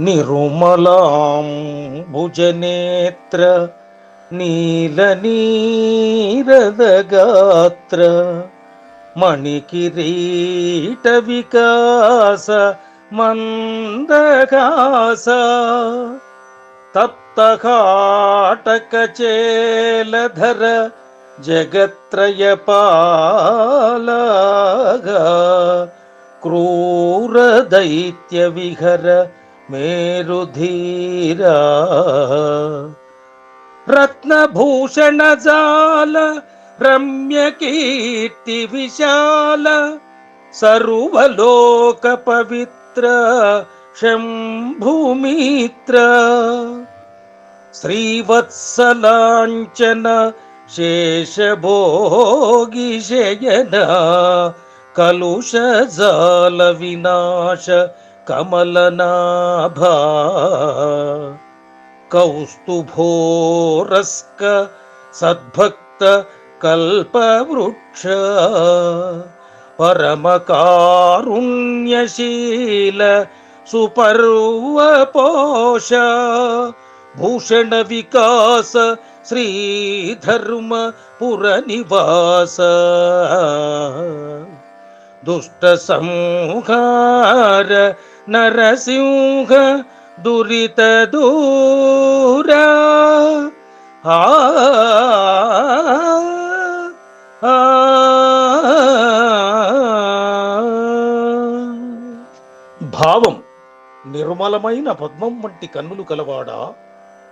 निरुमलां भुजनेत्र नीलनीरदगात्र मणिकिरीटविकास मन्दकास तप्तकाटकचेलधर जगत्रयपालग क्रूरदैत्यविहर मेरुधीरा। रत्नभूषणजाल रम्यकीर्तिविशाल सर्वलोकपवित्र शम्भूमित्र। श्रीवत्सलाञ्चन शेषभोगि कलुषजालविनाश कलुष कमलनाभा कौस्तुभोरस्क सद्भक्तकल्पवृक्ष परमकारुण्यशील सुपर्वपोष भूषणविकास श्रीधर्मपुरनिवास दुष्टसंहार నరసింహ దురిత దూరా. ఆ ఆ, భావం. నిర్మలమైన పద్మం వంటి కన్నులు కలవాడా?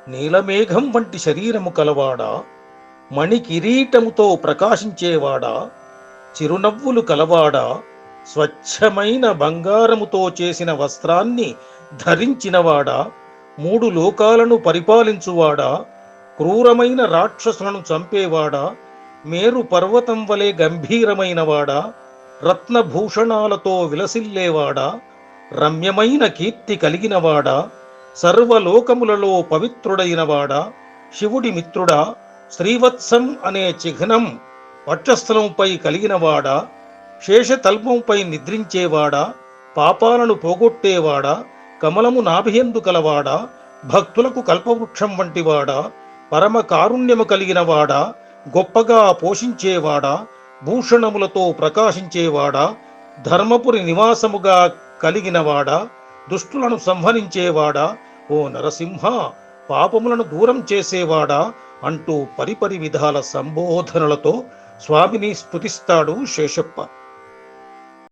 నీలమేఘం వంటి శరీరము కలవాడా? మణి కిరీటముతో ప్రకాశించేవాడా? చిరునవ్వులు కలవాడా? స్వచ్ఛమైన బంగారముతో చేసిన వస్త్రాన్ని ధరించినవాడా? మూడు లోకాలను పరిపాలించువాడా? క్రూరమైన రాక్షసులను చంపేవాడా? మేరు పర్వతం వలె గంభీరమైనవాడా? రత్నభూషణాలతో విలసిల్లేవాడా? రమ్యమైన కీర్తి కలిగినవాడా? సర్వలోకములలో పవిత్రుడైనవాడా? శివుడి మిత్రుడా? శ్రీవత్సం అనే చిహ్నం వక్షస్థలంపై కలిగినవాడా? శేషతల్పంపై నిద్రించేవాడా? పాపాలను పోగొట్టేవాడా? కమలము నాభియందు కలవాడా? భక్తులకు కల్పవృక్షం వంటివాడా? పరమ కారుణ్యము కలిగినవాడా? గొప్పగా పోషించేవాడా? భూషణములతో ప్రకాశించేవాడా? ధర్మపురి నివాసముగా కలిగినవాడా? దుష్టులను సంహరించేవాడా? ఓ నరసింహ పాపములను దూరం చేసేవాడా? అంటూ పరిపరి విధాల సంబోధనలతో స్వామిని స్తుతిస్తాడు శేషప్ప.